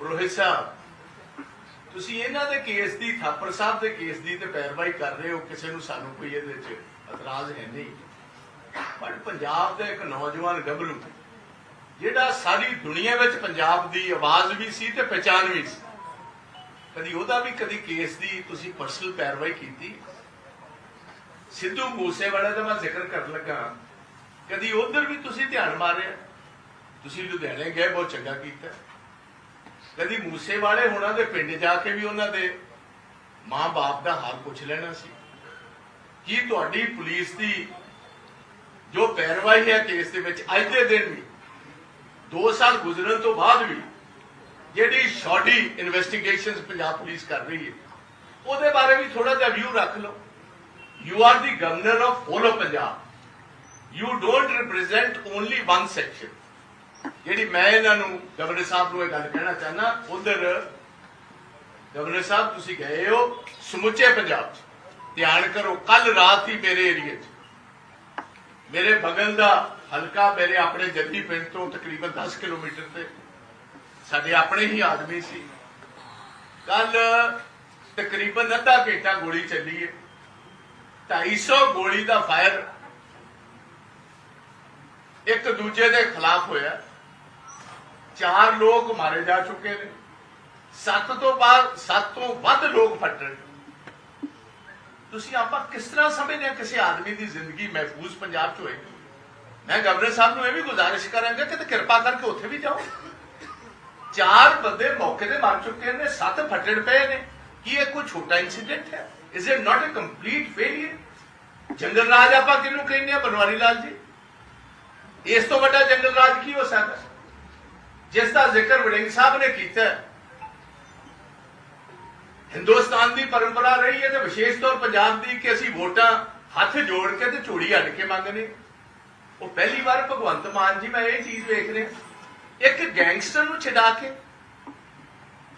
ਰੋਹਿਤ ਸਾਹਿਬ, ਤੁਸੀਂ ਇਹਨਾਂ ਦੇ ਕੇਸ ਦੀ, ਥਾਪਰ ਸਾਹਿਬ ਦੇ ਕੇਸ ਦੀ ਤੇ ਪੈਰਵਾਈ ਕਰ ਰਹੇ ਹੋ, ਕਿਸੇ ਨੂੰ ਸਾਨੂੰ ਕੋਈ ਇਹਦੇ ਵਿੱਚ ਇਤਰਾਜ਼ ਹੈ ਨਹੀਂ। ਪਰ ਪੰਜਾਬ ਦਾ ਇੱਕ ਨੌਜਵਾਨ ਗੱਭਰੂ ਜਿਹੜਾ ਸਾਰੀ ਦੁਨੀਆ ਵਿੱਚ ਪੰਜਾਬ ਦੀ ਆਵਾਜ਼ ਵੀ ਸੀ ਤੇ ਪਛਾਣ ਵੀ ਸੀ, ਕਦੀ ਉਹਦਾ ਵੀ ਕਦੀ ਕੇਸ ਦੀ ਤੁਸੀਂ ਪਰਸਨਲ ਪੈਰਵਾਈ ਕੀਤੀ? ਸਿੱਧੂ ਮੂਸੇਵਾਲੇ ਦਾ ਮੈਂ ਜ਼ਿਕਰ ਕਰਨ ਲੱਗਾ, ਕਦੀ ਉਧਰ ਵੀ ਤੁਸੀਂ ਧਿਆਨ ਮਾਰਿਆ? ਤੁਸੀਂ ਲੁਧਿਆਣੇ ਗਏ, ਬਹੁਤ ਚੰਗਾ ਕੀਤਾ। ਕਦੀ ਮੂਸੇਵਾਲੇ ਹੁਣਾਂ ਦੇ ਪਿੰਡ ਜਾ ਕੇ ਵੀ ਉਹਨਾਂ ਦੇ ਮਾਂ-ਬਾਪ ਦਾ ਹਾਲ ਪੁੱਛ ਲੈਣਾ ਸੀ। ਕੀ ਤੁਹਾਡੀ ਪੁਲਿਸ ਦੀ ਜੋ ਪੈਰਵਾਈ ਹੈ ਕੇਸ ਦੇ ਵਿੱਚ ਅੱਜ ਦੇ ਦਿਨ ਵੀ 2 ਸਾਲ ਗੁਜ਼ਰਨ ਤੋਂ ਬਾਅਦ ਵੀ, ਜਿਹੜੀ ਸ਼ਾਰਟੀ ਇਨਵੈਸਟੀਗੇਸ਼ਨਸ ਪੰਜਾਬ ਪੁਲਿਸ ਕਰ ਰਹੀ ਹੈ, ਉਹਦੇ ਬਾਰੇ ਵੀ ਥੋੜਾ ਜਿਹਾ ਵਿਊ ਰੱਖ ਲਓ। You are the governor of whole of Punjab you don't represent only one section ਜਿਹੜੀ ਮੈਂ ਇਹਨਾਂ ਨੂੰ ਗਵਰਨਰ ਸਾਹਿਬ ਨੂੰ ਇਹ ਗੱਲ ਕਹਿਣਾ ਚਾਹਨਾ ਉਧਰ ਗਵਰਨਰ ਸਾਹਿਬ ਤੁਸੀਂ ਗਏ ਹੋ ਸਮੁੱਚੇ ਪੰਜਾਬ 'ਚ। ਧਿਆਨ ਕਰੋ, ਕੱਲ ਰਾਤ ਹੀ ਮੇਰੇ ਏਰੀਏ 'ਚ। ਮੇਰੇ ਬਗਲ ਦਾ ਹਲਕਾ ਮੇਰੇ ਆਪਣੇ ਜੱਦੀ ਪਿੰਡ ਤੋਂ ਤਕਰੀਬਨ 10 ਕਿਲੋਮੀਟਰ ਤੇ। ਸਾਡੇ ਆਪਣੇ ਹੀ ਆਦਮੀ ਸੀ। ਕੱਲ ਤਕਰੀਬਨ ਅੱਧਾ ਘੰਟਾ ਗੋਲੀ ਚੱਲੀ ਹੈ। 250 ਗੋਲੀ ਦਾ ਫਾਇਰ ਇੱਕ ਦੂਜੇ ਦੇ ਖਿਲਾਫ ਹੋਇਆ। ਚਾਰ ਲੋਕ ਮਾਰੇ ਜਾ ਚੁੱਕੇ ਨੇ। ਸੱਤ ਤੋਂ ਬਾਅਦ, ਸੱਤ ਤੋਂ ਵੱਧ ਲੋਕ ਫੱਟੜ ਤੁਸੀਂ ਆਪਾਂ ਕਿਸ ਤਰ੍ਹਾਂ ਸਮਝਦੇ ਆ ਕਿਸੇ ਆਦਮੀ ਦੀ ਜ਼ਿੰਦਗੀ ਮਹਿਫੂਜ਼ ਪੰਜਾਬ 'ਚ ਹੋਏਗੀ? ਮੈਂ ਗਵਰਨਰ ਸਾਹਿਬ ਨੂੰ ਇਹ ਵੀ ਗੁਜ਼ਾਰਿਸ਼ ਕਰਾਂਗਾ ਕਿ ਤੇ ਕਿਰਪਾ ਕਰਕੇ ਉੱਥੇ ਵੀ ਜਾਓ। ਚਾਰ ਬੰਦੇ ਮੌਕੇ ਤੇ ਮਰ ਚੁੱਕੇ ਨੇ, ਸੱਤ ਫੱਟੜ ਪਏ ਨੇ। ਕੀ ਇਹ ਕੋਈ ਛੋਟਾ ਇਨਸੀਡੈਂਟ ਹੈ? Is it not a complete failure ਜੰਗਲ ਰਾਜ ਆਪਾਂ ਕਿਹਨੂੰ ਕਹਿੰਦੇ ਆ ਬਨਵਾਰੀ ਲਾਲ ਜੀ? ਇਸ ਤੋਂ ਵੱਡਾ ਜੰਗਲ ਰਾਜ ਕੀ ਹੋ ਸਕਦਾ? ਜਿਸ ਦਾ ਜ਼ਿਕਰ ਵੜਿੰਗ ਸਾਹਿਬ ਨੇ ਕੀਤਾ ਹਿੰਦੁਸਤਾਨ ਦੀ ਪਰੰਪਰਾ ਰਹੀ ਹੈ ਤੇ ਵਿਸ਼ੇਸ਼ ਤੌਰ ਪੰਜਾਬ ਦੀ ਕਿ ਅਸੀਂ ਵੋਟਾਂ ਹੱਥ ਜੋੜ ਕੇ ਤੇ ਝੋੜੀ ਅੱਡ ਕੇ ਮੰਗਨੇ ਉਹ ਪਹਿਲੀ ਵਾਰ ਭਗਵੰਤ ਮਾਨ ਜੀ, ਮੈਂ ਇਹ ਚੀਜ਼ ਵੇਖ ਰਿਹਾ। ਇੱਕ ਗੈਂਗਸਟਰ ਨੂੰ ਛਡਾ ਕੇ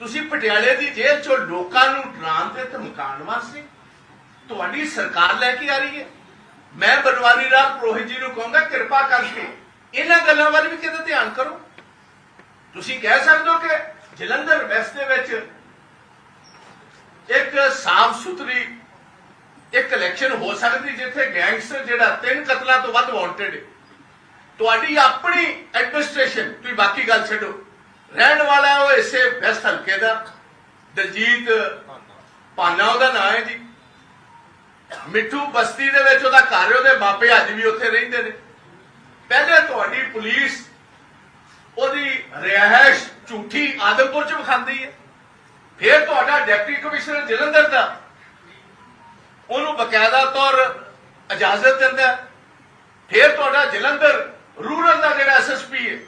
ਤੁਸੀਂ ਪਟਿਆਲੇ ਦੀ ਜੇਲ੍ਹ ਚੋਂ ਲੋਕਾਂ ਨੂੰ ਡਰਾਉਣ ਤੇ ਧਮਕਾਉਣ ਵਾਸਤੇ ਤੁਹਾਡੀ ਸਰਕਾਰ ਲੈ ਕੇ ਆ ਰਹੀ ਹੈ। ਮੈਂ ਬਨਵਾਰੀ ਰਾਮ ਪ੍ਰੋਹਿਤ ਜੀ ਨੂੰ ਕਹਾਂਗਾ, ਕਿਰਪਾ ਕਰਕੇ ਇਹਨਾਂ ਗੱਲਾਂ ਵੱਲ ਵੀ ਕਿਤੇ ਧਿਆਨ ਕਰੋ। ਤੁਸੀਂ ਕਹਿ ਸਕਦੇ ਹੋ ਕਿ ਜਲੰਧਰ ਵੈਸਟ ਦੇ ਵਿੱਚ ਇੱਕ ਸਾਫ਼ ਸੁਥਰੀ ਇੱਕ ਇਲੈਕਸ਼ਨ ਹੋ ਸਕਦੀ ਜਿੱਥੇ ਗੈਂਗਸਟਰ ਜਿਹੜਾ ਤਿੰਨ ਕਤਲਾਂ ਤੋਂ ਵੱਧ ਵਾਂਟਡ ਹੈ। ਤੁਹਾਡੀ ਆਪਣੀ ਐਡਮਿਨਿਸਟ੍ਰੇਸ਼ਨ ਤੁਸੀਂ ਬਾਕੀ ਗੱਲ ਛੱਡੋ। ਰਹਿਣ ਵਾਲਾ ਉਹ ਇਸੇ ਵੈਸਟ ਹਲਕੇ ਦਾ, ਦਲਜੀਤ ਪਾਨਾ ਉਹਦਾ ਨਾਮ ਹੈ ਜੀ। ਮਿੱਠੂ ਬਸਤੀ ਦੇ ਵਿੱਚ ਉਹਦਾ ਘਰ ਉਹਦੇ ਮਾਪੇ ਅੱਜ ਵੀ ਉੱਥੇ ਰਹਿੰਦੇ ਨੇ। ਪਹਿਲੇ ਤੁਹਾਡੀ ਪੁਲਿਸ ਉਹਦੀ ਰਿਹਾਇਸ਼ ਝੂਠੀ ਆਦਮਪੁਰ ਚ ਵਿਖਾਉਂਦੀ ਹੈ। ਫਿਰ ਤੁਹਾਡਾ ਡਿਪਟੀ ਕਮਿਸ਼ਨਰ ਜਲੰਧਰ ਦਾ। ਉਹਨੂੰ ਬਕਾਇਦਾ ਤੌਰ ਇਜਾਜ਼ਤ ਦਿੰਦਾ ਫਿਰ ਤੁਹਾਡਾ ਜਲੰਧਰ ਰੂਰਲ ਦਾ ਜਿਹੜਾ ਐਸਐਸਪੀ ਹੈ,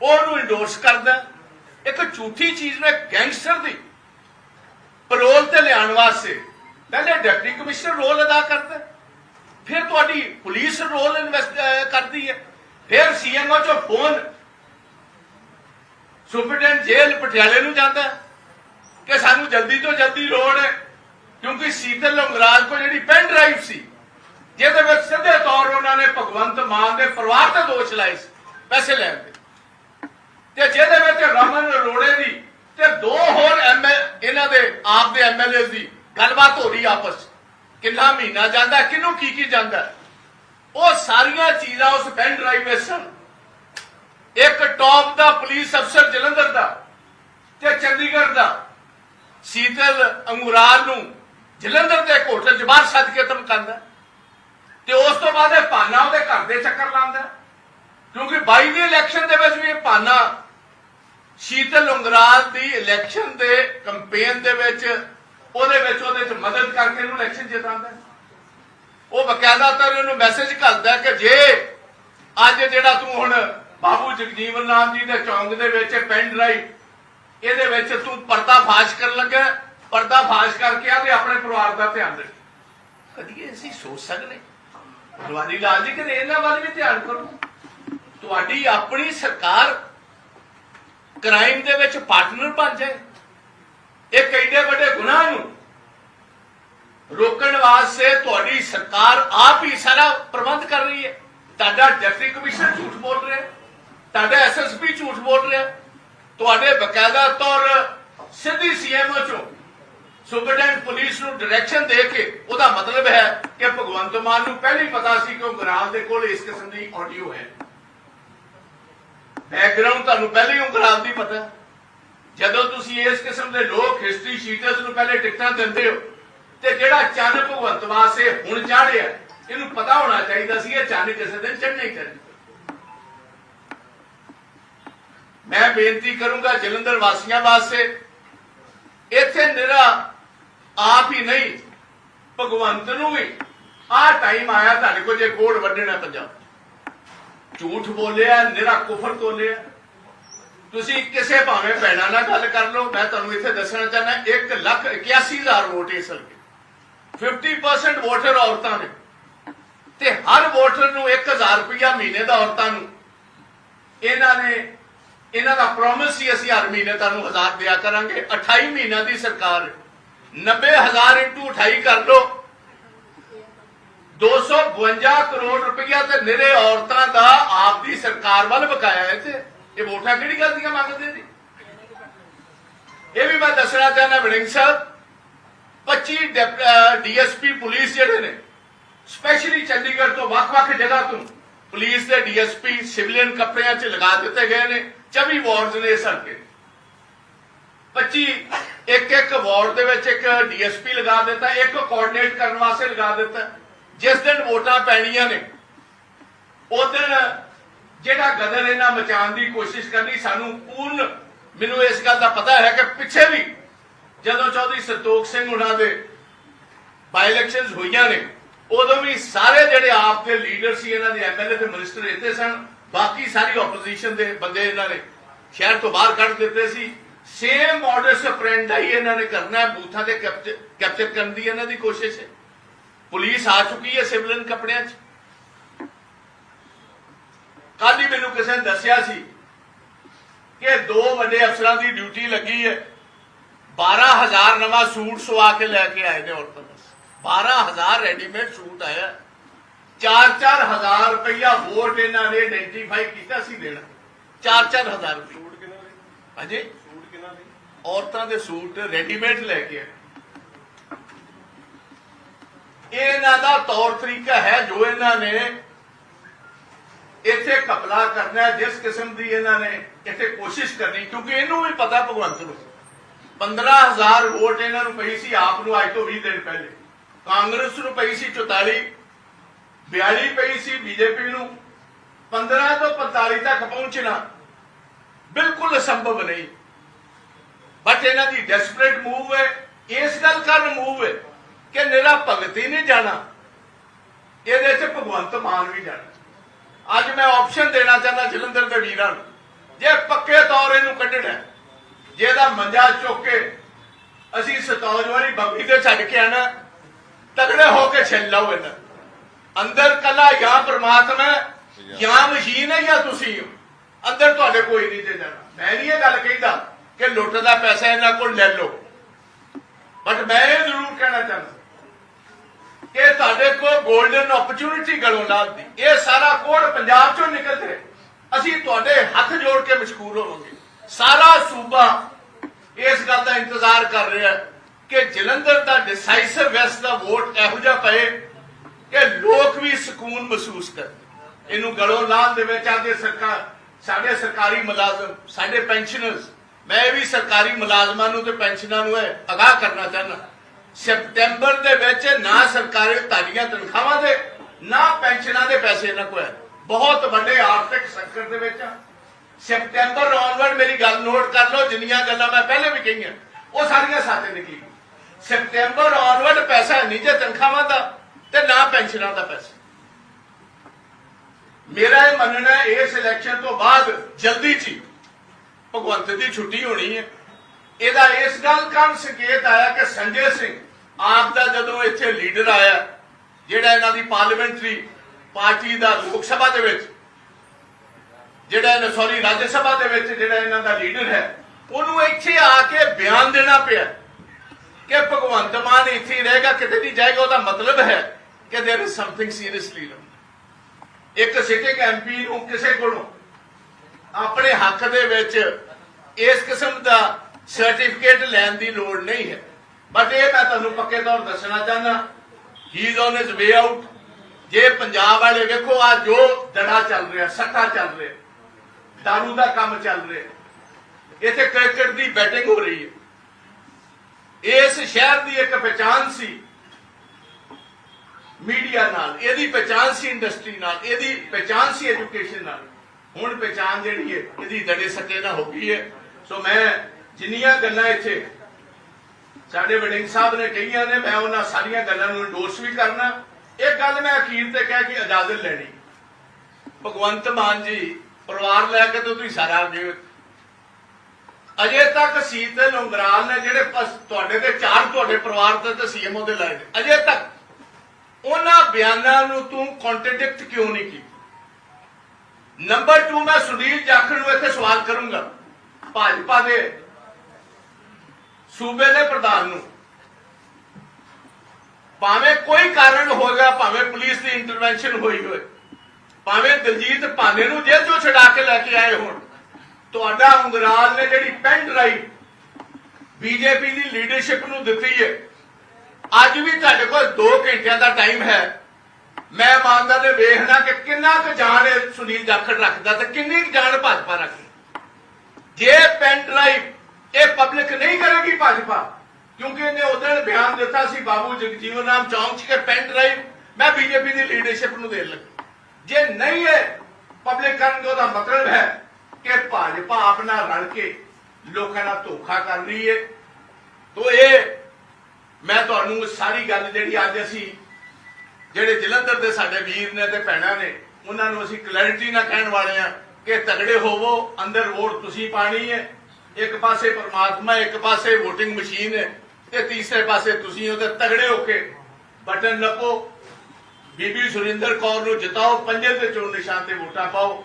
ਉਹਨੂੰ ਇੰਡੋਰਸ ਕਰਦਾ ਇੱਕ ਝੂਠੀ ਚੀਜ਼ ਨੇ ਗੈਂਗਸਟਰ ਦੀ। ਪਰੋਲ ਤੇ ਲਿਆਉਣ ਵਾਸਤੇ ਪਹਿਲੇ ਡਿਪਟੀ ਕਮਿਸ਼ਨਰ ਰੋਲ ਅਦਾ ਕਰਦਾ ਫਿਰ ਤੁਹਾਡੀ ਪੁਲਿਸ ਰੋਲ ਇਨਵੈਸਟ ਕਰਦੀ ਹੈ। ਫਿਰ ਸੀਐਮਓ ਚੋਂ ਫੋਨ ਸੁਪਰਡੈਂਟ ਜੇਲ੍ਹ ਪਟਿਆਲੇ ਨੂੰ ਜਾਂਦਾ ਕਿ ਸਾਨੂੰ ਜਲਦੀ ਤੋਂ ਜਲਦੀ ਲੋੜ ਹੈ, ਕਿਉਂਕਿ ਸੀਤਲ ਲੰਗਰਾਜ ਕੋ ਜਿਹੜੀ ਪੈਨ ਡਰਾਈਵ ਸੀ, ਜਿਹਦੇ ਵਿੱਚ ਸਿੱਧੇ ਤੌਰ ਉਹਨਾਂ ਨੇ ਭਗਵੰਤ ਮਾਨ ਦੇ ਪਰਿਵਾਰ ਤੇ ਦੋਸ਼ ਲਾਏ ਸੀ, ਪੈਸੇ ਲੈਣ ਦੇ। ਤੇ ਜਿਹਦੇ ਵਿੱਚ ਰਮਨ ਅਰੋੜੇ ਦੀ ਤੇ ਦੋ ਹੋਰ ਐਮਐਲ ਇਹਨਾਂ ਦੇ ਆਪ ਦੇ ਐਮਐਲਏ ਦੀ ਗੱਲਬਾਤ ਹੋ ਰਹੀ ਆਪਸ ਕਿੰਨਾ ਮਹੀਨਾ ਜਾਂਦਾ, ਕਿਹਨੂੰ ਕੀ ਕੀ ਜਾਂਦਾ ਉਹ ਸਾਰੀਆਂ ਚੀਜ਼ਾਂ ਉਸ ਪੈਨ ਡਰਾਈਵ ਵਿੱਚ ਸਨ। ਇੱਕ ਟੌਪ ਦਾ ਪੁਲਿਸ ਅਫਸਰ ਜਲੰਧਰ ਦਾ ਤੇ ਚੰਡੀਗੜ੍ਹ ਦਾ। ਸੀਤਲ ਅੰਗੁਰਾਲ ਨੂੰ ਜਲੰਧਰ ਦੇ ਹੋਟਲ 'ਚ ਬਾਹਰ ਸੱਦ ਕੇ ਧਮਕਾਉਂਦਾ ਤੇ ਉਸ ਤੋਂ ਬਾਅਦ ਇਹ ਪਾਨਾ ਉਹਦੇ ਘਰ ਦੇ ਚੱਕਰ ਲਾਉਂਦਾ। ਕਿਉਂਕਿ 22 ਦੀ ਇਲੈਕਸ਼ਨ ਦੇ ਵਿੱਚ ਵੀ ਇਹ ਪਾਨਾ ਸ਼ੀਤਲ ਉਂਗਰਾਲ ਦੀ ਇਲੈਕਸ਼ਨ ਦੇ ਕੈਂਪੇਨ ਦੇ ਵਿੱਚ, ਉਹਦੇ ਵਿੱਚ ਉਹਦੇ ਚ ਮਦਦ ਕਰਕੇ ਇਹਨੂੰ ਇਲੈਕਸ਼ਨ ਜਿਤਾਉਂਦਾ। ਉਹ ਬਕਾਇਦਾ ਤੌਰ ਉਹਨੂੰ ਮੈਸੇਜ ਘੱਲਦਾ ਕਿ ਜੇ ਅੱਜ ਜਿਹੜਾ ਤੂੰ ਹੁਣ ਬਾਬੂ ਜਗਜੀਵਨ ਰਾਮ ਜੀ ਦੇ ਚੌਂਕ ਦੇ ਵਿੱਚ ਪੈਨ ਡਰਾਈਵ ਇਹਦੇ ਵਿੱਚ ਤੂੰ ਪਰਦਾ ਫਾਸ਼ ਕਰਨ ਲੱਗਾ ਪਰਦਾ ਫਾਸ਼ ਕਰਕੇ ਆ ਤੇ ਆਪਣੇ ਪਰਿਵਾਰ ਦਾ ਧਿਆਨ ਰੱਖ। ਕਦੀ ਅਸੀਂ ਸੋਚ ਸਕਦੇ? ਤੁਹਾਡੀ ਲਾਲ ਜੀ ਕਿ ਇਹਨਾਂ ਵੱਲ ਵੀ ਧਿਆਨ ਕਰੋ। ਤੁਹਾਡੀ ਆਪਣੀ ਸਰਕਾਰ ਕ੍ਰਾਈਮ ਦੇ ਵਿੱਚ ਪਾਰਟਨਰ ਬਣ ਜਾਏ। ਇਹ ਐਡੇ ਵੱਡੇ ਗੁਨਾਹ ਨੂੰ ਰੋਕਣ ਵਾਸਤੇ ਤੁਹਾਡੀ ਸਰਕਾਰ ਆਪ ਹੀ ਸਾਰਾ ਪ੍ਰਬੰਧ ਕਰ ਰਹੀ ਹੈ। ਤੁਹਾਡਾ ਡਿਪਟੀ ਕਮਿਸ਼ਨਰ ਝੂਠ ਬੋਲ ਰਿਹਾ ਹੈ, ਤੁਹਾਡਾ ਐਸਐਸਪੀ ਝੂਠ ਬੋਲ ਰਿਹਾ। ਤੁਹਾਡੇ ਬਕਾਇਦਾ ਤੌਰ ਸਿੱਧੀ ਸੀਐਮਓ ਚੋਂ ਸੁਪਰਡੈਂਟ ਪੁਲਿਸ ਨੂੰ ਡਾਇਰੈਕਸ਼ਨ ਦੇ ਕੇ ਉਹਦਾ ਮਤਲਬ ਹੈ ਕਿ ਭਗਵੰਤ ਮਾਨ ਨੂੰ ਪਹਿਲੀ ਪਤਾ ਸੀ ਕਿ ਉਹ ਗੁਰਾਮ ਦੇ ਕੋਲ ਇਸ ਕਿਸਮ ਦੀ ਆਡੀਓ ਹੈ। ਬੈਕਗ੍ਰਾਉਂਡ ਤੁਹਾਨੂੰ ਪਹਿਲੇ ਹੀ ਉਹ ਗੁਰਾਮ ਦੀ ਪਤਾ। ਜਦੋਂ ਤੁਸੀਂ ਇਸ ਕਿਸਮ ਦੇ ਲੋਕ ਹਿਸਟਰੀ ਸ਼ੀਟਰਸ ਨੂੰ ਪਹਿਲੇ ਟਿਕਟਾਂ ਦਿੰਦੇ ਹੋ, ਤੇ ਜਿਹੜਾ ਚੰਨ ਭਗਵੰਤ ਮਾਨ ਸੇ ਹੁਣ ਚਾੜਿਆ ਇਹਨੂੰ ਪਤਾ ਹੋਣਾ ਚਾਹੀਦਾ ਸੀ ਇਹ ਚੰਨ ਕਿਸੇ ਦਿਨ ਚੜ੍ਹਨਾ ਹੀ ਚਾਹੀਦਾ ਮੈਂ ਬੇਨਤੀ ਕਰੂੰਗਾ ਜਲੰਧਰ ਵਾਸੀਆਂ ਵਾਸਤੇ, ਇੱਥੇ ਨਿਰਾ ਆਪ ਹੀ ਨਹੀਂ, ਭਗਵੰਤ ਨੂੰ ਵੀ। ਆਹ ਟਾਈਮ ਆਇਆ ਤੁਹਾਡੇ ਕੋਲ, ਜੇ ਕੋੜ ਵੱਢਣਾ ਪੰਜਾਬ ਝੂਠ ਬੋਲਿਆ, ਨਿਰਾ ਕੁਫਰ ਤੋਲਿਆ। ਤੁਸੀਂ ਕਿਸੇ ਭਾਵੇਂ ਭੈਣਾਂ ਨਾਲ ਗੱਲ ਕਰ ਲਓ, ਮੈਂ ਤੁਹਾਨੂੰ ਇੱਥੇ ਦੱਸਣਾ ਚਾਹੁੰਦਾ 1 ਲੱਖ 81000 ਵੋਟ ਇਸ ਹਲਕੇ 50% ਵੋਟਰ ਔਰਤਾਂ ਨੇ। ਤੇ ਹਰ ਵੋਟਰ ਨੂੰ 1000 ਰੁਪਇਆ ਮਹੀਨੇ ਦਾ ਔਰਤਾਂ ਨੂੰ। ਇਹਨਾਂ ਨੇ ਇਹਨਾਂ ਦਾ ਪ੍ਰੋਮਿਸ ਸੀ, ਅਸੀਂ ਹਰ ਮਹੀਨੇ ਤੁਹਾਨੂੰ 1000 ਦਿਆ ਕਰਾਂਗੇ। 28 ਮਹੀਨਿਆਂ ਦੀ ਸਰਕਾਰ ਹੈ। 90000 ਇੰਟੂ 28 ਕਰ ਲਓ। 252 ਕਰੋੜ ਰੁਪਇਆ ਤੇ ਨਿਰੇ ਔਰਤਾਂ ਦਾ ਆਪ ਦੀ ਸਰਕਾਰ ਵੱਲ ਬਕਾਇਆ ਹੈ ਤੇ ਇਹ ਵੋਟਾਂ ਕਿਹੜੀ ਗੱਲ ਦੀਆਂ ਮੰਗਦੇ ਨੇ? ਇਹ ਵੀ ਮੈਂ ਦੱਸਣਾ ਚਾਹੁੰਦਾ ਵੜਿੰਗ ਸਾਹਿਬ। 25 ਡੀਐਸਪੀ ਪੁਲਿਸ ਜਿਹੜੇ ਨੇ ਸਪੈਸ਼ਲੀ ਚੰਡੀਗੜ੍ਹ ਤੋਂ ਵੱਖ-ਵੱਖ ਜਗ੍ਹਾ ਤੋਂ ਪੁਲਿਸ ਦੇ ਡੀਐਸਪੀ ਸਿਵਲੀਅਨ ਕੱਪੜਿਆਂ 'ਚ ਲਗਾ ਦਿੱਤੇ ਗਏ ਨੇ। 24 ਵਾਰਡਸ ਨੇ ਇਸ ਹਲਕੇ 25 ਇੱਕ ਇੱਕ ਵਾਰਡ ਦੇ ਵਿੱਚ ਇੱਕ ਡੀਐਸਪੀ ਲਗਾ ਦਿੱਤਾ, ਇੱਕ ਕੋਆਰਡੀਨੇਟ ਕਰਨ ਵਾਸਤੇ ਲਗਾ ਦਿੱਤਾ। ਜਿਸ ਦਿਨ ਵੋਟਾਂ ਪੈਣੀਆਂ ਨੇ, ਉਸ ਦਿਨ ਜਿਹੜਾ ਗਦਰ ਇਹਨਾਂ ਮਚਾਉਣ ਦੀ ਕੋਸ਼ਿਸ਼ ਕਰਨੀ, ਸਾਨੂੰ ਪੂਰਨ ਮੈਨੂੰ ਇਸ ਗੱਲ ਦਾ ਪਤਾ ਹੈ ਕਿ ਪਿੱਛੇ ਵੀ ਜਦੋਂ ਚੌਧਰੀ ਸੰਤੋਖ ਸਿੰਘ ਉਹਨਾਂ ਦੇ ਬਾਈ ਇਲੈਕਸ਼ਨਸ ਹੋਈਆਂ ਨੇ, ਉਦੋਂ ਵੀ ਸਾਰੇ ਜਿਹੜੇ ਆਪ ਦੇ ਲੀਡਰ ਸੀ, ਇਹਨਾਂ ਦੇ ਐਮਐਲਏ ਤੇ ਮਿਨਿਸਟਰ ਇੱਥੇ ਸਨ। ਬਾਕੀ ਸਾਰੀ ਆਪੋਜੀਸ਼ਨ ਦੇ ਬੰਦੇ ਇਹਨਾਂ ਨੇ ਸ਼ਹਿਰ ਤੋਂ ਬਾਹਰ ਕੱਢ ਦਿੱਤੇ ਸੀ। ਸੇਮ ਮੋਡਸ ਆਪਰੈਂਡਾ ਹੀ ਇਹਨਾਂ ਨੇ ਕਰਨਾ ਹੈ। ਬੂਥਾਂ ਤੇ ਕੈਪਚਰ ਕਰਨ ਦੀ ਇਹਨਾਂ ਦੀ ਕੋਸ਼ਿਸ਼ ਹੈ। ਪੁਲਿਸ ਆ ਚੁੱਕੀ ਹੈ ਸਿਵਲਨ ਕੱਪੜਿਆਂ 'ਚ। ਕੱਲ ਹੀ ਮੈਨੂੰ ਕਿਸੇ ਨੇ ਦੱਸਿਆ ਸੀ ਕਿ ਦੋ ਵੱਡੇ ਅਫਸਰਾਂ ਦੀ ਡਿਊਟੀ ਲੱਗੀ ਹੈ। 12000 ਨਵਾਂ ਸੂਟ ਸਵਾ ਕੇ ਲੈ ਕੇ ਆਏ ਨੇ ਔਰਤਾਂ ਬਸ 12000 ਰੈਡੀਮੇਡ ਸੂਟ ਆਇਆ। 4-4000 ਰੁਪਇਆ ਵੋਟ ਇਹਨਾਂ ਨੇ ਆਇਡੈਂਟੀਫਾਈ ਕੀਤਾ ਸੀ ਦੇਣਾ। 4-4000 ਰੁਪਏ ਸੂਟ ਕਿਹਨਾਂ ਦੇ? ਹਾਂਜੀ? ਸੂਟ ਕਿਹਨਾਂ ਦੇ? ਔਰਤਾਂ ਦੇ ਸੂਟ ਰੈਡੀਮੇਡ ਲੈ ਕੇ ਆਏ। ਇਹ ਇਹਨਾਂ ਦਾ ਤੌਰ ਤਰੀਕਾ ਹੈ ਜੋ ਇਹਨਾਂ ਨੇ ਇੱਥੇ ਕਪਲਾ ਕਰਨਾ ਹੈ, ਜਿਸ ਕਿਸਮ ਦੀ ਇਹਨਾਂ ਨੇ ਇੱਥੇ ਕੋਸ਼ਿਸ਼ ਕਰਨੀ ਕਿਉਂਕਿ ਇਹਨੂੰ ਵੀ ਪਤਾ ਭਗਵੰਤ ਨੂੰ। 15000 ਵੋਟ ਇਹਨਾਂ ਨੂੰ ਪਈ ਸੀ ਆਪ ਨੂੰ ਅੱਜ ਤੋਂ 20 ਦਿਨ ਪਹਿਲੇ। ਕਾਂਗਰਸ ਨੂੰ ਪਈ ਸੀ 44 42 ਪਈ ਸੀ ਬੀਜੇਪੀ ਨੂੰ 15 ਤੋਂ 45 ਤੱਕ ਪਹੁੰਚਣਾ ਬਿਲਕੁਲ ਸੰਭਵ ਨਹੀਂ। ਬਟ ਇਹਨਾਂ ਦੀ ਡੈਸਪਰੇਟ ਮੂਵ ਹੈ ਇਸ ਗੱਲ ਕਰਨ ਮੂਵ ਹੈ ਕਿ ਨਿਰਾ ਭਗਤ ਹੀ ਨਹੀਂ ਜਾਣਾ ਇਹਦੇ ਚ ਭਗਵੰਤ ਮਾਨ ਵੀ ਜਾਣਾ। ਅੱਜ ਮੈਂ ਆਪਸ਼ਨ ਦੇਣਾ ਚਾਹੁੰਦਾ ਜਲੰਧਰ ਦੇ ਵੀਰਾਂ ਨੂੰ ਜੇ ਪੱਕੇ ਤੌਰ ਇਹਨੂੰ ਕੱਢਣਾ ਹੈ, ਜੇ ਇਹਦਾ ਮੰਜਾ ਚੁੱਕ ਕੇ ਅਸੀਂ ਸਤੌਜ ਵਾਲੀ ਬੰਬੀ ਤੇ ਛੱਡ ਕੇ ਆਣਾ ਤਗੜੇ ਹੋ ਕੇ ਛਿੱਲ ਲਓ ਇਹਨਾਂ। ਅੰਦਰ ਕੱਲਾ ਜਾਂ ਪਰਮਾਤਮਾ ਜਾਂ ਮਸ਼ੀਨ ਹੈ, ਜਾਂ ਤੁਸੀਂ ਹੋ। ਅੰਦਰ ਤੁਹਾਡੇ ਕੋਈ ਨਹੀਂ ਤੇ ਜਾਣਾ ਮੈਂ ਨਹੀਂ ਇਹ ਗੱਲ ਕਹਿੰਦਾ ਕਿ ਲੁੱਟ ਦਾ ਪੈਸਾ ਇਹਨਾਂ ਕੋਲ ਲੈ ਲਓ। ਬਟ ਮੈਂ ਇਹ ਜ਼ਰੂਰ ਕਹਿਣਾ ਚਾਹੁੰਦਾ ਕਿ ਤੁਹਾਡੇ ਕੋਲ ਗੋਲਡਨ ਓਪਰਚੁਨਿਟੀ ਗਲੋਂ ਨਾਲ ਦੀ। ਇਹ ਸਾਰਾ ਕੋਡ ਪੰਜਾਬ ਚੋਂ ਨਿਕਲ ਰਿਹਾ। ਅਸੀਂ ਤੁਹਾਡੇ ਹੱਥ ਜੋੜ ਕੇ ਮਸ਼ਕੂਰ ਹੋਵਾਂਗੇ। ਸਾਰਾ ਸੂਬਾ ਇਸ ਗੱਲ ਦਾ ਇੰਤਜ਼ਾਰ ਕਰ ਰਿਹਾ ਕਿ ਜਲੰਧਰ ਦਾ ਡਿਸਾਈਸਿਵ ਵੈਸ ਦਾ ਵੋਟ ਇਹੋ ਜਿਹਾ ਪਏ ਕਿ ਲੋਕ ਵੀ ਸਕੂਨ ਮਹਿਸੂਸ ਕਰਨ। ਇਹਨੂੰ ਗਲੋਂ ਲਾਉਣ ਦੇ ਵਿੱਚ ਸਰਕਾਰ, ਸਾਡੇ ਸਰਕਾਰੀ ਮੁਲਾਜ਼ਮ, ਸਾਡੇ ਪੈਨਸ਼ਨਰਸ ਮੈਂ ਵੀ ਸਰਕਾਰੀ ਮੁਲਾਜ਼ਮਾਂ ਨੂੰ ਤੇ ਪੈਨਸ਼ਨਾਂ ਨੂੰ ਅਗਾਹ ਕਰਨਾ ਚਾਹੁੰਦਾ। ਸਪਟੈਂਬਰ ਦੇ ਵਿੱਚ ਨਾ ਸਰਕਾਰੀ ਤਾਲੀਆਂ ਤਨਖਾਹਾਂ ਦੇ, ਨਾ ਪੈਨਸ਼ਨਾਂ ਦੇ ਪੈਸੇ ਇਹਨਾਂ ਕੋਲ ਹੈ। ਬਹੁਤ ਵੱਡੇ ਆਰਥਿਕ ਸੰਕਟ ਦੇ ਵਿੱਚ ਆ। ਸਪਟੈਂਬਰ ਆਨਵਰਡ ਮੇਰੀ ਗੱਲ ਨੋਟ ਕਰ ਲਓ, ਜਿੰਨੀਆਂ ਗੱਲਾਂ ਮੈਂ ਪਹਿਲੇ ਵੀ ਕਹੀਆਂ, ਉਹ ਸਾਰੀਆਂ ਸਾਥੇ ਨਿਕਲੀ ਸਪਟੈਂਬਰ ਆਨਵਰਡ ਪੈਸਾ ਨਹੀਂ ਜੇ ਤਨਖਾਹਾਂ ਦਾ। ਤੇ ਨਾ ਪੈਨਸ਼ਨਾਂ ਦਾ ਪੈਸਾ। ਮੇਰਾ ਇਹ ਮੰਨਣਾ ਹੈ, ਇਸ ਇਲੈਕਸ਼ਨ ਤੋਂ ਬਾਅਦ ਜਲਦੀ ਚ ਹੀ ਭਗਵੰਤ ਦੀ ਛੁੱਟੀ ਹੋਣੀ ਹੈ। ਇਹਦਾ ਇਸ ਗੱਲ ਕਾਰਨ ਸੰਕੇਤ ਆਇਆ ਕਿ ਸੰਜੇ ਸਿੰਘ ਆਪ ਦਾ ਜਦੋਂ ਇੱਥੇ ਲੀਡਰ ਆਇਆ, ਜਿਹੜਾ ਇਹਨਾਂ ਦੀ ਪਾਰਲੀਮੈਂਟਰੀ ਪਾਰਟੀ ਦਾ ਲੋਕ ਸਭਾ ਦੇ ਵਿੱਚ, ਜਿਹੜਾ ਇਹਨਾਂ ਸੌਰੀ ਰਾਜ ਸਭਾ ਦੇ ਵਿੱਚ ਜਿਹੜਾ ਇਹਨਾਂ ਦਾ ਲੀਡਰ ਹੈ, ਉਹਨੂੰ ਇੱਥੇ ਆ ਕੇ ਬਿਆਨ ਦੇਣਾ ਪਿਆ ਕਿ ਭਗਵੰਤ ਮਾਨ ਇੱਥੇ ਰਹੇਗਾ, ਕਿਤੇ ਨਹੀਂ ਜਾਏਗਾ, ਉਹਦਾ ਮਤਲਬ ਹੈ ਕਿ there is something seriously wrong. ਇੱਕ ਸਿਟਿੰਗ ਐਮਪੀ ਨੂੰ ਕਿਸੇ ਕੋਲੋਂ ਆਪਣੇ ਹੱਕ ਦੇ ਵਿੱਚ ਇਸ ਕਿਸਮ ਦਾ ਸਰਟੀਫਿਕੇਟ ਲੈਣ ਦੀ ਲੋੜ ਨਹੀਂ ਹੈ। ਬਟ ਇਹ ਮੈਂ ਤੁਹਾਨੂੰ ਪੱਕੇ ਤੌਰ ਦੱਸਣਾ ਚਾਹੁੰਦਾ he is on his way out ਜੇ ਪੰਜਾਬ ਵਾਲੇ ਵੇਖੋ, ਆ ਜੋ ਦੜਾ ਚੱਲ ਰਿਹਾ, ਸੱਟਾ ਚੱਲ ਰਿਹਾ ਦਾਰੂ ਦਾ ਕੰਮ ਚੱਲ ਰਿਹਾ। ਇੱਥੇ ਕ੍ਰਿਕਟ ਦੀ ਬੈਟਿੰਗ ਹੋ ਰਹੀ ਹੈ। ਇਸ ਸ਼ਹਿਰ ਦੀ ਇੱਕ ਪਛਾਣ ਸੀ ਮੀਡੀਆ ਨਾਲ, ਇਹਦੀ ਪਛਾਣ ਸੀ ਇੰਡਸਟਰੀ ਨਾਲ, ਇਹਦੀ ਪਛਾਣ ਸੀ ਐਜੂਕੇਸ਼ਨ ਨਾਲ। ਹੁਣ ਪਛਾਣ ਜਿਹੜੀ ਹੈ, ਇਹਦੀ ਦੜੇ ਸੱਟੇ ਨਾਲ ਹੋ ਗਈ ਹੈ। ਸੋ ਮੈਂ ਜਿੰਨੀਆਂ ਗੱਲਾਂ ਇੱਥੇ ਸਾਡੇ ਵਡਿੰਗ ਸਾਹਿਬ ਨੇ ਕਹੀਆਂ ਨੇ, ਮੈਂ ਉਹਨਾਂ ਸਾਰੀਆਂ ਗੱਲਾਂ ਨੂੰ ਇੰਡੋਰਸ ਵੀ ਕਰਨਾ। ਇੱਕ ਗੱਲ ਮੈਂ ਅਖੀਰ ਤੇ ਕਹਿ ਕੇ ਇਜਾਜ਼ਤ ਲੈਣੀ। ਭਗਵੰਤ ਮਾਨ ਜੀ, ਪਰਿਵਾਰ ਲੈ ਕੇ ਤੁਸੀਂ ਸਾਰਾ ਅੱਗੇ ਅਜੇ ਤੱਕ ਸੀਤ ਉਂਗਰਾਲ ਨੇ ਜਿਹੜੇ ਤੁਹਾਡੇ ਤੇ ਚਾਰ ਤੁਹਾਡੇ ਪਰਿਵਾਰ ਤੇ ਸੀਐਮਓ ਦੇ ਲਾਏ ਅਜੇ ਤੱਕ। ਉਹਨਾਂ ਬਿਆਨਾਂ ਨੂੰ ਤੂੰ ਕੰਟਰਡਿਕਟ ਕਿਉਂ ਨਹੀਂ ਕੀਤੀ? ਨੰਬਰ 2 ਮੈਂ ਸੁਨੀਲ ਜਾਖੜ ਨੂੰ ਇੱਥੇ ਸਵਾਲ ਕਰੂੰਗਾ। ਭਾਜਪਾ ਦੇ ਸੂਬੇ ਦੇ ਪ੍ਰਧਾਨ ਨੂੰ। ਭਾਵੇਂ ਕੋਈ ਕਾਰਨ ਹੋਗਾ ਭਾਵੇਂ ਪੁਲਿਸ ਦੀ ਇੰਟਰਵੈਂਸ਼ਨ ਹੋਈ ਹੋਵੇ, ਭਾਵੇਂ ਦਲਜੀਤ ਭਾਨੇ ਨੂੰ ਜੇਲ੍ਹ ਚੋਂ ਛਡਾ ਕੇ ਲੈ ਕੇ ਆਏ ਹੋਣ, ਤੁਹਾਡਾ ਉਂਗਰਾਲ ਨੇ ਜਿਹੜੀ ਪੈਨ ਡਰਾਈਵ ਬੀਜੇਪੀ ਦੀ ਲੀਡਰਸ਼ਿਪ ਨੂੰ ਦਿੱਤੀ ਹੈ। ਅੱਜ ਵੀ ਤੁਹਾਡੇ ਕੋਲ 2 ਘੰਟਿਆਂ ਦਾ ਟਾਈਮ ਹੈ। ਮੈਂ ਇਮਾਨਦਾਰ ਨੇ ਵੇਖਣਾ ਕਿ ਕਿੰਨਾ ਕੁ ਜਾਣ ਇਹ ਸੁਨੀਲ ਜਾਖੜ ਰੱਖਦਾ ਤੇ ਕਿੰਨੀ ਕੁ ਜਾਨ ਭਾਜਪਾ ਰੱਖਦੀ। ਜੇ ਪੈਨ ਡਰਾਈਵ ਇਹ ਪਬਲਿਕ ਨਹੀਂ ਕਰੇਗੀ ਭਾਜਪਾ, ਕਿਉਂਕਿ ਇਹਨੇ ਉਦੋਂ ਬਿਆਨ ਦਿੱਤਾ ਸੀ ਬਾਬੂ ਜਗਜੀਵਨ ਰਾਮ ਚੌਂਕ 'ਚ ਕਿ ਪੈਨ ਡਰਾਈਵ ਮੈਂ ਬੀਜੇਪੀ ਦੀ ਲੀਡਰਸ਼ਿਪ ਨੂੰ ਦੇਣ ਲੱਗਾ। ਜੇ ਨਹੀਂ ਹੈ ਪਬਲਿਕ ਕਰਨਗੇ, ਉਹਦਾ ਮਤਲਬ ਹੈ ਕਿ ਭਾਜਪਾ ਆਪਣਾ ਰਲ ਕੇ ਲੋਕਾਂ ਨਾਲ ਧੋਖਾ ਕਰ ਰਹੀ ਹੈ। ਤੋ ਇਹ ਮੈਂ ਤੁਹਾਨੂੰ ਸਾਰੀ ਗੱਲ ਜਿਹੜੀ ਅੱਜ ਅਸੀਂ, ਜਿਹੜੇ ਜਲੰਧਰ ਦੇ ਸਾਡੇ ਵੀਰ ਨੇ ਤੇ ਭੈਣਾਂ ਨੇ, ਉਹਨਾਂ ਨੂੰ ਅਸੀਂ ਕਲੈਰਿਟੀ ਨਾਲ ਕਹਿਣ ਵਾਲੇ ਆ ਕਿ ਤਗੜੇ ਹੋਵੋ, ਅੰਦਰ ਵੋਟ ਤੁਸੀਂ ਪਾਣੀ ਹੈ। ਇੱਕ ਪਾਸੇ ਪਰਮਾਤਮਾ, ਇੱਕ ਪਾਸੇ VOTING ਮਸ਼ੀਨ ਹੈ। ਤੇ ਤੀਸਰੇ ਪਾਸੇ ਤੁਸੀਂ ਉਹਦੇ ਤਗੜੇ ਹੋ ਕੇ ਬਟਨ ਨੱਪੋ। ਬੀਬੀ ਸੁਰਿੰਦਰ ਕੌਰ ਨੂੰ ਜਿਤਾਓ, ਪੰਜੇ ਤੇ ਚੋਣ ਨਿਸ਼ਾਨ ਤੇ ਵੋਟਾਂ ਪਾਓ।